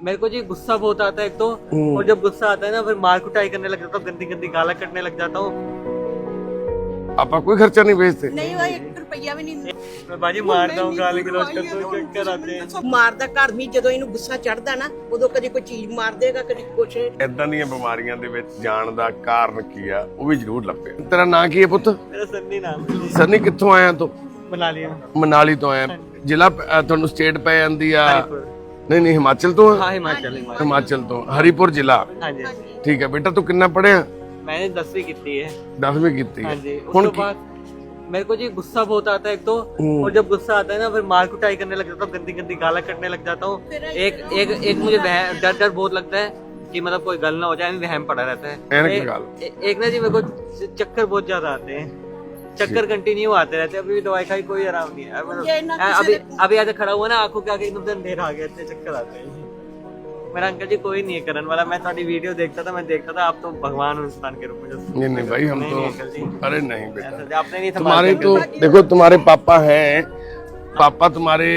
मेरे को जी गुस्सा बहुत आता है एक तो और जब गुस्सा आता है ना फिर मार कुटाई करने लग जाता हूँ गंदी गंदी गाला कटने लग जाता हूँ ਆਪਾਂ ਕੋਈ ਖਰਚਾ ਨਹੀਂ ਵੇਚਦੇ ਨਹੀਂ ਉਹ 1 ਰੁਪਈਆ ਵੀ ਨਹੀਂ मैं बाजी मारता हूँ गाली गलौज करता हूँ चक्कर आते हैं ਮਾਰਦਾ ਘਰ ਵੀ ਜਦੋਂ ਇਹਨੂੰ ਗੁੱਸਾ ਚੜਦਾ ਨਾ ਉਦੋਂ ਕਦੀ ਕੋਈ ਚੀਜ਼ ਮਾਰ ਦੇਗਾ ਕਦੀ ਕੁਛ ਇਦਾਂ ਦੀਆਂ ਬਿਮਾਰੀਆਂ ਦੇ ਵਿੱਚ ਜਾਣ ਦਾ ਕਾਰਨ ਕੀ ਆ ਉਹ ਵੀ ਜ਼ਰੂਰ ਲੱਭੇ ਤੇਰਾ ਨਾਂ ਕੀ ਹੈ ਪੁੱਤ मेरा सन्नी नाम है जी ਸਨੀ ਕਿੱਥੋਂ ਆਇਆ ਤੂੰ बना लिया ਮਨਾਲੀ ਤੋਂ ਆਇਆ ਜ਼ਿਲ੍ਹਾ ਪ- ਅ, ਤੁਹਾਨੂੰ ਸਟੇਟ ਪੈ ਜਾਂਦੀ ਆ हरिपुर ਨਹੀਂ ਨਹੀਂ ਹਿਮਾਚਲ ਤੋਂ ਆ हाँ हिमाचल हिमाचल ਹਿਮਾਚਲ ਤੋਂ ਹਰੀਪੁਰ ਜ਼ਿਲ੍ਹਾ हाँ जी हाँ जी। ਠੀਕ ਹੈ ਬੇਟਾ ਤੂੰ ਕਿੰਨਾ ਪੜਿਆ मैंने दसवीं की थी है 10ਵੀਂ ਕੀਤੀ हाँ ਹੈ जी ਹੁਣ उसके बाद मेरे को जी गुस्सा बहुत आता है एक तो और जब गुस्सा आता है ना फिर मार कुटाई करने लग जाता हूँ गंदी गंदी गाला कटने लग जाता हूँ एक एक एक मुझे वह- डर डर बहुत लगता है कि मतलब कोई गल ना हो जाए वहम पड़ा रहता है ऐनक एक- निकाल। ए- एक ना जी मेरे को चक्कर बहुत ज्यादा आते हैं चक्कर कंटिन्यू आते रहते हैं अभी भी दवाई खाई कोई आराम नहीं है। मतलब- अभी अभी आज खड़ा हुआ ना आँखों के आगे एकदम से अंधेरा आ गया इतने चक्कर आते हैं। मेरा अंकल जी कोई नहीं है करने वाला मैं थोड़ी वीडियो देखता था मैं देखता था आप तो भगवान हो इंसान के रूप में नहीं नहीं भाई हम तो अरे नहीं बेटा। आपने नहीं तुम्हारे तो देखो तुम्हारे पापा हैं पापा तुम्हारे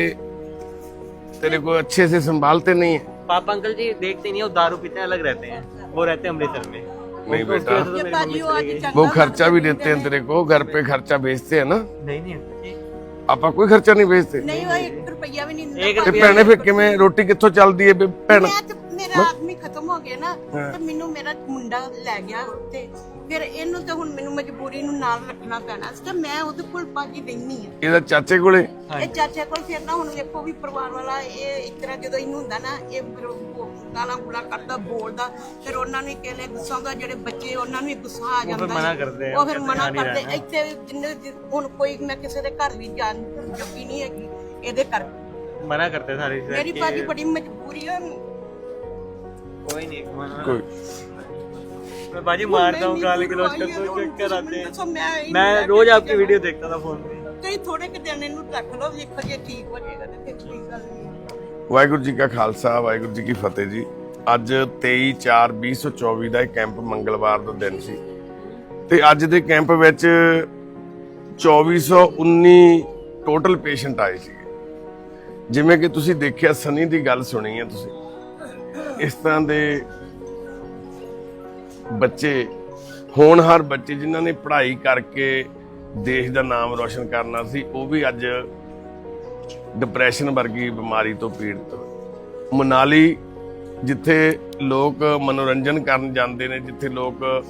तेरे को अच्छे से संभालते नहीं है। पापा अंकल जी देखते नहीं है वो दारू पीते अलग रहते हैं वो रहते हैं अमृतसर में। नहीं वो- उसकी बेटा। वजह से तो मेरी ਬਾਜੀ मम्मी ਉਹ चली ਅੱਜ गई। वो खर्चा भी देते हैं तेरे को घर पे खर्चा भेजते हैं ना नहीं नहीं अंकल जी ਆਪਾਂ ਕੋਈ ਖਰਚਾ ਨਹੀਂ ਵੇਚਦੇ ਨਹੀਂ ਉਹ 1 ਰੁਪਈਆ ਵੀ ਨਹੀਂ ਦਿੰਦਾ एक ਤੇ रुपया ਭੈਣੇ ਫਿਰ ਕਿਵੇਂ ਰੋਟੀ ਕਿੱਥੋਂ ਚੱਲਦੀ ਹੈ ਵੀ ਭੈਣ ਮੈਂ ਤੇ ਮੇਰਾ ਆਦਮੀ ਖਤਮ ਹੋ ਗਿਆ ਨਾ ਤੇ ਮੈਨੂੰ ਮੇਰਾ ਮੁੰਡਾ ਲੈ ਗਿਆ ਉੱਥੇ ਫਿਰ ਇਹਨੂੰ ਤੇ ਹੁਣ ਮੈਨੂੰ ਮਜਬੂਰੀ ਨੂੰ ਨਾਲ ਰੱਖਣਾ ਪੈਣਾ ਸੀ ਤੇ ਮੈਂ ਉਹਦੇ ਕੋਲ ਪਾਜੀ ਰਹਿਨੀ ਆ ਇਹਦਾ ਚਾਚੇ ਕੋਲੇ ਇਹ ਚਾਚਾ ਕੋਲ ਫਿਰ ਨਾ ਹੁਣ ਵੇਖੋ ਵੀ ਪਰਿਵਾਰ ਵਾਲਾ ਇਹ ਇਸ ਤਰ੍ਹਾਂ ਜਦੋਂ ਇਹਨੂੰ ਹੁੰਦਾ ਨਾ ਇਹ ਫਿਰ ਉਹ ਗਾਲਾਂ ਗੁਲਾ ਕਰਦਾ ਬੋਲਦਾ ਫਿਰ ਉਹਨਾਂ ਨੂੰ ਹੀ ਕਹਿੰਦੇ ਗੁੱਸਾ ਹੁੰਦਾ ਜਿਹੜੇ ਬੱਚੇ ਉਹਨਾਂ ਨੂੰ ਹੀ ਗੁੱਸਾ ਆ ਜਾਂਦਾ ਮਨਾ ਹੈ। ਕਰਦੇ ਆ, ਉਹ ਫਿਰ ਕਹਿੰਦੇ ਮਨਾ ਆ ਨਹੀਂ ਕਰਦੇ ਇੱਥੇ ਜਿੰਨੇ ਜਿ- ਹੁਣ ਕੋਈ मैं ਕਿਸੇ ਦੇ ਘਰ ਵੀ ਜਾਣ ਜੋਗੀ ਨਹੀਂ ਹੈਗੀ ਇਹਦੇ ਕਰ मना करते हैं सारी चीजें ਮੇਰੀ कि ਭਾਜੀ ਬੜੀ ਮਜਬੂਰੀ ਹੈ कोई नहीं मना- ਕੋਈ मैं बाजी मारता हूँ गाली गलौज करता हूँ चक्कर आते हैं ਦੱਸੋ ਮੈਂ ਇਹਨੂੰ मैं ਲੈ ਕੇ रोज ਕੀ आपकी ਕਰਾਂ? वीडियो देखता था फोन पे ਤੁਸੀਂ ਥੋੜੇ ਕਿ ਦਿਨ ਇਹਨੂੰ ਰੱਖ ਲਓ ਵੇਖੋ ਜੇ ਠੀਕ ਹੋ ਜਾਏਗਾ ਤੇ ਫਿਰ ਕੋਈ ਗੱਲ ਨਹੀਂ ਵਾਹਿਗੁਰੂ ਜੀ ਕਾ ਖਾਲਸਾ, ਵਾਹਿਗੁਰੂ ਜੀ ਕੀ ਫਤਿਹ ਜੀ। ਅੱਜ 23 4 2024 ਦਾ ਇਹ ਕੈਂਪ ਮੰਗਲਵਾਰ ਦਾ ਦਿਨ ਸੀ। ਤੇ ਅੱਜ ਦੇ ਕੈਂਪ ਵਿੱਚ 2419 ਟੋਟਲ ਪੇਸ਼ੈਂਟ ਆਏ ਸੀ। ਜਿਵੇਂ ਕਿ ਤੁਸੀਂ ਦੇਖਿਆ, ਸਨੀ ਦੀ ਗੱਲ ਸੁਣੀ ਹੈ ਤੁਸੀਂ। ਇਸ ਤਰ੍ਹਾਂ ਦੇ ਬੱਚੇ ਹੋਣਹਾਰ ਬੱਚੇ ਜਿਨ੍ਹਾਂ ਨੇ ਪੜ੍ਹਾਈ ਕਰਕੇ ਦੇਸ਼ ਦਾ ਨਾਮ ਰੋਸ਼ਨ ਕਰਨਾ ਸੀ, ਉਹ ਵੀ ਅੱਜ ਡਿਪਰੈਸ਼ਨ ਵਰਗੀ ਬਿਮਾਰੀ ਤੋਂ ਪੀੜਤ ਮਨਾਲੀ, ਜਿੱਥੇ ਲੋਕ ਮਨੋਰੰਜਨ ਕਰਨ ਜਾਂਦੇ ਨੇ, ਜਿੱਥੇ ਲੋਕ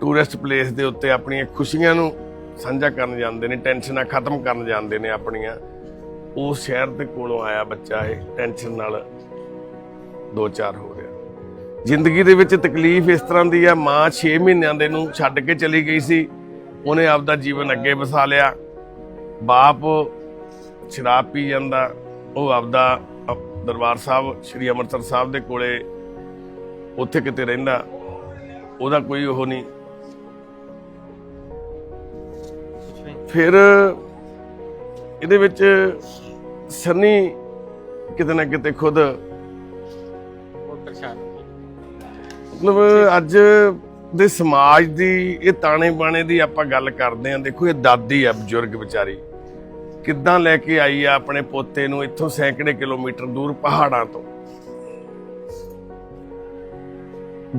ਟੂਰਿਸਟ ਪਲੇਸ ਦੇ ਉੱਤੇ ਆਪਣੀਆਂ ਖੁਸ਼ੀਆਂ ਨੂੰ ਸਾਂਝਾ ਕਰਨ ਜਾਂਦੇ ਨੇ, ਟੈਨਸ਼ਨਾਂ ਖਤਮ ਕਰਨ ਜਾਂਦੇ ਨੇ ਆਪਣੀਆਂ ਉਸ ਸ਼ਹਿਰ ਦੇ ਕੋਲੋਂ ਆਇਆ ਬੱਚਾ ਇਹ, ਟੈਨਸ਼ਨ ਨਾਲ ਦੋ ਚਾਰ ਹੋ ਗਿਆ। ਜ਼ਿੰਦਗੀ ਦੇ ਵਿੱਚ ਤਕਲੀਫ ਇਸ ਤਰ੍ਹਾਂ ਦੀ ਆ, ਮਾਂ 6 ਮਹੀਨਿਆਂ ਦੇ ਨੂੰ ਛੱਡ ਕੇ ਚਲੀ ਗਈ ਸੀ, ਉਹਨੇ ਆਪਦਾ ਜੀਵਨ ਅੱਗੇ ਵਸਾ ਲਿਆ। ਬਾਪ ਸ਼ਰਾਬ ਪੀ ਜਾਂਦਾ ਉਹ ਆਪਦਾ ਦਰਬਾਰ ਸਾਹਿਬ ਸ੍ਰੀ ਅੰਮ੍ਰਿਤਸਰ ਸਾਹਿਬ ਦੇ ਕੋਲੇ ਉੱਥੇ ਕਿਤੇ ਰਹਿੰਦਾ ਉਹਦਾ ਕੋਈ ਉਹ ਨਹੀਂ। ਫਿਰ ਇਹਦੇ ਵਿੱਚ ਸੰਨੀ ਕਿਤੇ ਨਾ ਕਿਤੇ ਖੁਦ ਮਤਲਬ ਅੱਜ ਦੇ ਸਮਾਜ ਦੀ ਇਹ ਤਾਣੇ ਬਾਣੇ ਦੀ ਆਪਾਂ ਗੱਲ ਕਰਦੇ ਆਂ ਦੇਖੋ ਇਹ ਦਾਦੀ ਆ ਬਜ਼ੁਰਗ ਵਿਚਾਰੀ। ਕਿੱਦਾਂ ਲੈ ਕੇ ਆਈ ਆ ਆਪਣੇ ਪੋਤੇ ਨੂੰ ਇੱਥੋਂ ਸੈਂਕੜੇ ਕਿਲੋਮੀਟਰ ਦੂਰ ਪਹਾੜਾਂ ਤੋਂ?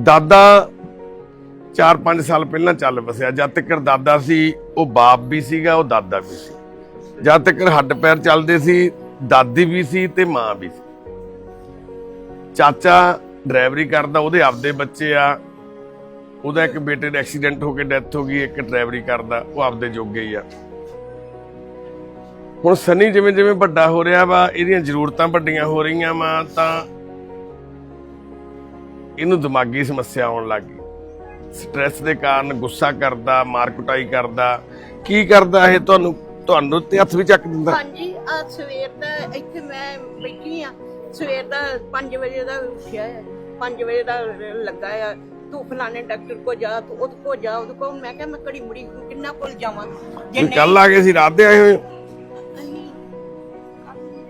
ਦਾਦਾ 4-5 ਸਾਲ ਪਹਿਲਾਂ ਚੱਲ ਵਸਿਆ। ਜਦ ਤੱਕ ਦਾਦਾ ਸੀ, ਉਹ ਬਾਪ ਵੀ ਸੀਗਾ, ਉਹ ਦਾਦਾ ਵੀ ਸੀ। ਜਦ ਤੱਕ ਹੱਡ ਪੈਰ ਚੱਲਦੇ ਸੀ, ਦਾਦੀ ਵੀ ਸੀ ਤੇ ਮਾਂ ਵੀ ਸੀ। ਚਾਚਾ ਡਰਾਈਵਰੀ ਕਰਦਾ, ਉਹਦੇ ਆਪਦੇ ਬੱਚੇ ਆ। ਉਹਦਾ ਇੱਕ ਬੇਟੇ ਦਾ ਐਕਸੀਡੈਂਟ ਹੋ ਕੇ ਡੈਥ ਹੋ ਗਈ, ਇੱਕ ਡਰਾਈਵਰੀ ਕਰਦਾ, ਉਹ ਆਪਦੇ ਜੋਗੇ ਹੀ ਆ। ਹੁਣ ਸਨੀ ਜਿਵੇਂ ਜਿਵੇਂ ਵੱਡਾ ਹੋ ਰਿਹਾ ਵਾ ਇਹਦੀਆਂ ਜ਼ਰੂਰਤਾਂ ਵੱਡੀਆਂ ਹੋ ਰਹੀਆਂ ਵਾ ਤਾਂ ਇਹਨੂੰ ਦਿਮਾਗੀ ਸਮੱਸਿਆ ਆਉਣ ਲੱਗ ਗਈ। ਸਟ੍ਰੈਸ ਦੇ ਕਾਰਨ ਗੁੱਸਾ ਕਰਦਾ ਮਾਰ ਕੁਟਾਈ ਕਰਦਾ। ਕੀ ਕਰਦਾ ਇਹ ਤੁਹਾਨੂੰ ਤੁਹਾਨੂੰ ਤੇ ਹੱਥ ਵੀ ਚੱਕ ਦਿੰਦਾ? ਹਾਂਜੀ ਆ ਸਵੇਰ ਦਾ ਇੱਥੇ ਮੈਂ ਬੈਠੀ ਆ। ਸਵੇਰ ਦਾ 5 ਵਜੇ ਦਾ ਉੱਠਿਆ ਹੈ 5 ਵਜੇ ਦਾ ਲੱਗਾ ਆ। ਤੂੰ ਫਲਾਣੇ ਡਾਕਟਰ ਕੋ ਜਾ ਤੂੰ ਉਹਦੇ ਕੋ ਜਾ ਉਹਦੇ ਕੋ ਮੈਂ ਕਿਹਾ ਮੈਂ ਘੜੀ ਮੁੜੀ ਕਿੰਨਾ ਕੋਲ ਜਾਵਾਂ? ਜੇ ਕੱਲ ਆ ਗਏ ਸੀ ਰਾਤ ਦੇ ਆਏ ਹੋਏ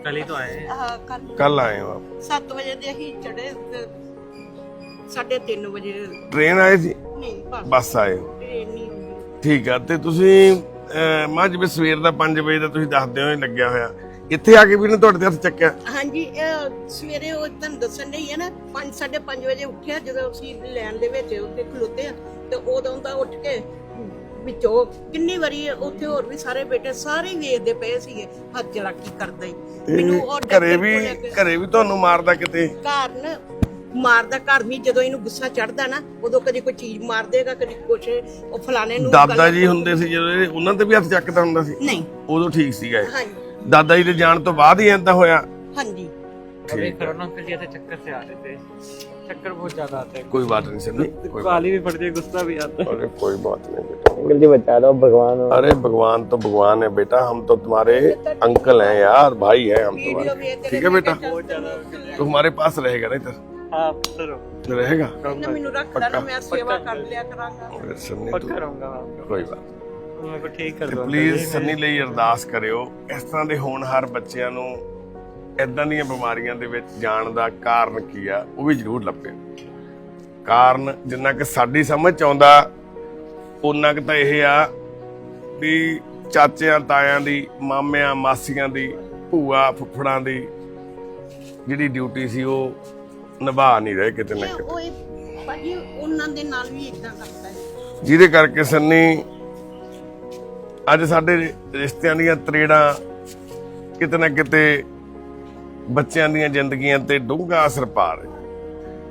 कल ही तो आए हैं ਆਹ ਕੱਲ ਕੱਲ ਆਏ ਹੋ ਆਪ 7 ਵਜੇ ਦੇ ਅਸੀਂ ਚੜੇ 3:30 ਵਜੇ ਟ੍ਰੇਨ ਆਏ ਸੀ ਨਹੀਂ ਬਸ ਬੱਸ ਆਏ ਹੋ ਟ੍ਰੇਨ ਨਹੀਂ ਹੁੰਦੀ ਠੀਕ ਆ ਤੇ ਤੁਸੀਂ ਅਹ, ਮਾਂ ਜਿਵੇਂ ਸਵੇਰ ਦਾ 5 ਵਜੇ ਦਾ ਤੁਸੀਂ ਦੱਸਦੇ ਹੋ ਇਹ ਲੱਗਿਆ ਹੋਇਆ ਇੱਥੇ ਆ ਕੇ ਵੀ ਨੇ ਤੁਹਾਡੇ ਤੇ ਹੱਥ ਚੱਕਿਆ ਹਾਂਜੀ ਇਹ ਸਵੇਰੇ ਉਹ ਤੁਹਾਨੂੰ ਦੱਸਣ ਨਹੀਂ ਹੈ ਨਾ 5 5:30 ਵਜੇ ਉੱਠਿਆ ਜਦੋਂ ਅਸੀਂ ਲੈਣ ਦੇ ਵਿੱਚ ਉੱਥੇ ਖਲੋਤੇ ਆ ਤੇ ਉਦੋਂ ਦਾ ਉੱਠ ਕੇ ਵਿੱਚੋਂ ਕਿੰਨੀ ਵਾਰੀ ਉੱਥੇ ਹੋਰ ਵੀ ਸਾਰੇ ਬੇਟੇ ਸਾਰੇ ਹੀ ਵੇਖਦੇ ਪਏ ਸੀਗੇ ਹੱਥ ਚਲਾਕੀ ਕਰਦਾ ਹੀ ਮੈਨੂੰ ਉਹ ਘਰੇ ਡਾਕਟਰ ਵੀ ਕੋਲ ਲੈ ਕੇ- ਘਰੇ ਵੀ ਤੁਹਾਨੂੰ ਮਾਰਦਾ ਕਿਤੇ ਘਰ ਨਾ ਮਾਰਦਾ ਘਰ ਵੀ ਜਦੋਂ ਇਹਨੂੰ ਗੁੱਸਾ ਚੜਦਾ ਨਾ ਉਦੋਂ ਕਦੀ ਕੋਈ ਚੀਜ਼ ਮਾਰ ਦੇਗਾ ਕਦੀ ਕੁਛ ਉਹ ਫਲਾਣੇ ਨੂੰ ਦਾਦਾ ਗਲਤ- ਜੀ ਹੁੰਦੇ ਸੀ ਜਦੋਂ ਇਹ, ਉਹਨਾਂ ਤੇ ਵੀ ਹੱਥ ਚੱਕਦਾ ਹੁੰਦਾ ਸੀ ਨਹੀਂ ਉਦੋਂ ਠੀਕ ਸੀਗਾ ਇਹ ਹਾਂਜੀ ਦਾਦਾ ਜੀ ਦੇ ਜਾਣ ਤੋਂ ਬਾਅਦ ਹੀ ਐਂਦਾ ਹੋਇਆ ਹਾਂਜੀ अभी कोरोना अंकल जी ऐसे चक्कर से आ रहे थे चक्कर बहुत ज्यादा आते हैं कोई बात नहीं सर नहीं कोई गाली भी पड़ती है गुस्सा भी आता है अरे कोई बात नहीं बेटा अंकल जी बचा दो भगवान हो अरे भगवान तो भगवान है बेटा हम तो तुम्हारे अंकल हैं यार भाई हैं हम ਵੀਡੀਓ तुम्हारे ਵੇਖ ठीक है बेटा बहुत ज्यादा तो हमारे पास रहेगा ना इधर हाँ पुत्र हो रहेगा ਕਹਿੰਦਾ ਮੈਨੂੰ ਰੱਖ ਲੈਣਾ ਮੈਂ ਸੇਵਾ ਕਰ ਲਿਆ ਕਰਾਂਗਾ अरे सन्नी पक्का तो रहूंगा मैं आपका कोई बात मेरे को ठीक कर ਤੇ दो ਪਲੀਜ਼ ਸੰਨੀ ਲਈ ਅਰਦਾਸ ਕਰਿਓ ਇਸ ਤਰ੍ਹਾਂ ਦੇ ਹੋਣਹਾਰ ਬੱਚਿਆਂ ਨੂੰ ਇਦਾਂ ਦੀਆਂ ਬਿਮਾਰੀਆਂ ਦੇ ਵਿੱਚ ਜਾਣ ਦਾ ਕਾਰਨ ਕੀ ਆ ਉਹ ਵੀ ਜ਼ਰੂਰ ਲੱਭੇ। ਕਾਰਨ ਜਿੰਨਾ ਕਿ ਸਾਡੀ ਸਮਝ ਚ ਆਉਂਦਾ ਉਹਨਾਂ ਕਿ ਤਾਂ ਇਹ ਆ ਵੀ ਚਾਚਿਆਂ ਤਾਇਆਂ ਦੀ ਮਾਮਿਆਂ ਮਾਸੀਆਂ ਦੀ ਭੂਆ ਫੁੱਫੜਾਂ ਦੀ ਜਿਹੜੀ ਡਿਊਟੀ ਸੀ ਉਹ ਨਿਭਾ ਨਹੀਂ ਰਹੇ ਕਿਤੇ ਨਾ ਕਿਤੇ ਉਹ ਇਹ- ਭਾਜੀ ਉਹਨਾਂ ਦੇ ਨਾਲ ਵੀ ਇਦਾਂ ਕਰਦਾ ਹੈ ਜਿਹਦੇ ਕਰਕੇ ਸੰਨੀ ਅੱਜ ਸਾਡੇ ਰਿਸ਼ਤਿਆਂ ਦੀਆਂ ਤਰੇੜਾਂ ਕਿਤੇ ਨਾ ਕਿਤੇ ਬੱਚਿਆਂ ਦੀਆਂ ਜ਼ਿੰਦਗੀਆਂ ਤੇ ਡੂੰਘਾ ਅਸਰ ਪਾ ਰਿਹਾ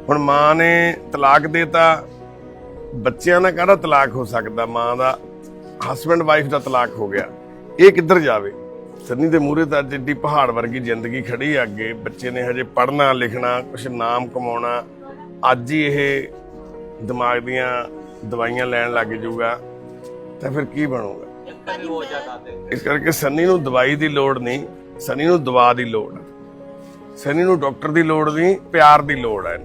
ਹੁਣ ਮਾਂ ਨੇ ਤਲਾਕ ਦੇਤਾ ਬੱਚਿਆਂ ਦਾ ਕਾਹਦਾ ਤਲਾਕ ਹੋ ਸਕਦਾ? ਮਾਂ ਦਾ ਹਸਬੰਡ ਵਾਈਫ ਦਾ ਤਲਾਕ ਹੋ ਗਿਆ। ਇਹ ਕਿੱਧਰ ਜਾਵੇ? ਸੰਨੀ ਦੇ ਮੂਰੇ ਤਾਂ ਜਿੱਡੀ ਪਹਾੜ ਵਰਗੀ ਜ਼ਿੰਦਗੀ ਖੜੀ ਅੱਗੇ। ਬੱਚੇ ਨੇ ਹਜੇ ਪੜਨਾ ਲਿਖਣਾ ਕੁਝ ਨਾਮ ਕਮਾਉਣਾ। ਅੱਜ ਹੀ ਇਹ ਦਿਮਾਗ ਦੀਆਂ ਦਵਾਈਆਂ ਲੈਣ ਲੱਗ ਜਾਊਗਾ। ਤਾਂ ਫਿਰ ਕੀ ਬਣੂਗਾ? ਇਸ ਕਰਕੇ ਸੰਨੀ ਨੂੰ ਦਵਾਈ ਦੀ ਲੋੜ ਨਹੀਂ। ਸੰਨੀ ਨੂੰ ਦਵਾ ਦੀ ਲੋੜ ਸਨੀ ਨੂੰ ਡਾਕਟਰ ਦੀ ਲੋੜ ਨਹੀਂ, ਪਿਆਰ ਦੀ ਲੋੜ ਹੈ।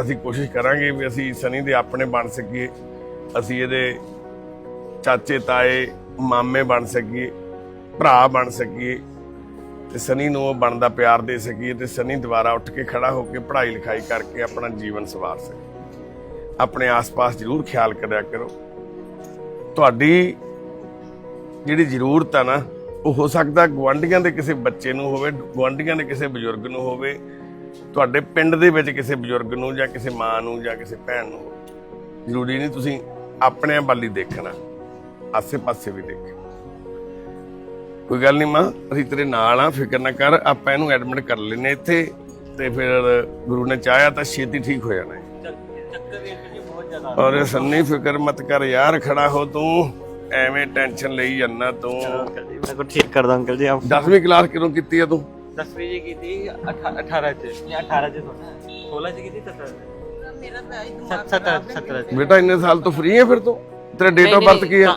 ਅਸੀਂ ਕੋਸ਼ਿਸ਼ ਕਰਾਂਗੇ ਵੀ ਅਸੀਂ ਸਨੀ ਦੇ ਆਪਣੇ ਬਣ ਸਕੀਏ, ਅਸੀਂ ਇਹਦੇ ਚਾਚੇ, ਤਾਏ, ਮਾਮੇ ਬਣ ਸਕੀਏ, ਭਰਾ ਬਣ ਸਕੀਏ, ਤੇ ਸਨੀ ਨੂੰ ਉਹ ਬਣਦਾ ਪਿਆਰ ਦੇ ਸਕੀਏ ਤੇ ਸਨੀ ਦੁਬਾਰਾ ਉੱਠ ਕੇ ਖੜਾ ਹੋ ਕੇ ਪੜ੍ਹਾਈ ਲਿਖਾਈ ਕਰਕੇ ਆਪਣਾ ਜੀਵਨ ਸਵਾਰ ਸਕੇ। ਆਪਣੇ ਆਸ-ਪਾਸ ਜ਼ਰੂਰ ਖਿਆਲ ਕਰਿਆ ਕਰੋ। ਤੁਹਾਡੀ ਜਿਹੜੀ ਜ਼ਰੂਰਤ ਆ ਨਾ ਉਹ ਹੋ ਸਕਦਾ ਗਵਾਂਢੀਆਂ ਦੇ ਕਿਸੇ ਬੱਚੇ ਨੂੰ ਹੋਵੇ ਗਵਾਂਢੀਆਂ ਦੇ ਕਿਸੇ ਬਜ਼ੁਰਗ ਨੂੰ ਹੋਵੇ ਤੁਹਾਡੇ ਪਿੰਡ ਦੇ ਵਿੱਚ ਕਿਸੇ ਬਜ਼ੁਰਗ ਨੂੰ ਜਾਂ ਕਿਸੇ ਮਾਂ ਨੂੰ ਜਾਂ ਕਿਸੇ ਭੈਣ ਨੂੰ ਜ਼ਰੂਰੀ ਨਹੀਂ ਤੁਸੀਂ ਆਪਣੇ ਵੱਲ ਦੇਖਣਾ ਆਸੇ-ਪਾਸੇ ਵੀ ਦੇਖਣਾ। ਕੋਈ ਗੱਲ ਨਹੀਂ ਮਾਂ ਅਸੀਂ ਤੇਰੇ ਨਾਲ ਆ ਫਿਕਰ ਨਾ ਕਰ ਆਪਾਂ ਇਹਨੂੰ ਐਡਮਿਟ ਕਰ ਲੈਨੇ ਇੱਥੇ ਤੇ ਫਿਰ ਗੁਰੂ ਨੇ ਚਾਹਿਆ ਤਾਂ ਛੇਤੀ ਠੀਕ ਹੋ ਜਾਣਾ ਹੈ। ਔਰ ਸੰਨੀ ਫਿਕਰ ਮਤ ਕਰ ਯਾਰ ਖੜਾ ਹੋ ਤੂੰ। ਐਵੇਂ ਟੈਨਸ਼ਨ ਲਈ ਜਾਂਦਾ ਤੂੰ अंकल जी मेरे को ठीक कर दो अंकल जी आप 10ਵੀਂ ਕਲਾਸ ਕਿਦੋਂ ਕੀਤੀ ਆ ਤੂੰ दसवीं जी की थी अठारह से या अठारह से थोड़ा सोलह से की थी सत्रह से ਮੇਰਾ ਤਾਂ ਇਹ ਦਿਮਾਗ सत्रह सत्रह से ਬੇਟਾ ਇੰਨੇ ਸਾਲ ਤੋਂ ਫ੍ਰੀ ਹੈ ਫਿਰ ਤੂੰ ਤੇਰਾ ਡੇਟ ਆਫ ਬਰਥ ਕੀ ਹੈ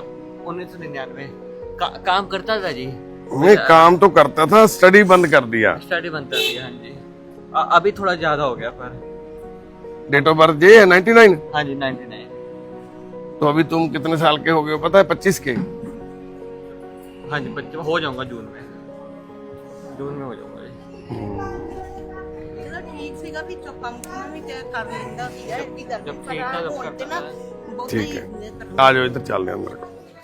उन्नीस सौ निन्यानवे काम करता था जी मैं काम तो करता था स्टडी बंद कर दिया स्टडी बनता थी हाँ जी अ- अभी थोड़ा ज्यादा हो गया पर डेट ऑफ बर्थ ये है 99 हाँ जी नाइन्टी नाइन तो अभी तुम कितने साल के हो गए हो पता है 25 के हाँ जी बच्चे हो जाऊंगा जून में जून में हो जाऊंगा जी ਇਹਦਾ ਠੀਕ ਸੀਗਾ ਵੀ ਚੋ ਕੰਮ ਕੰਮ ਵੀ ਤੇ ਕਰ ਲੈਂਦਾ ਸੀਗਾ ਇੱਡੀ ਗੱਲ जब ਪਰ ठीक था ਆਹ जब ਹੁਣ ਤੇ करता ਨਾ था ਬਹੁਤ ठीक ਹੀ है। ਕਰਨਾ आ जाओ इधर चल रहे अंदर को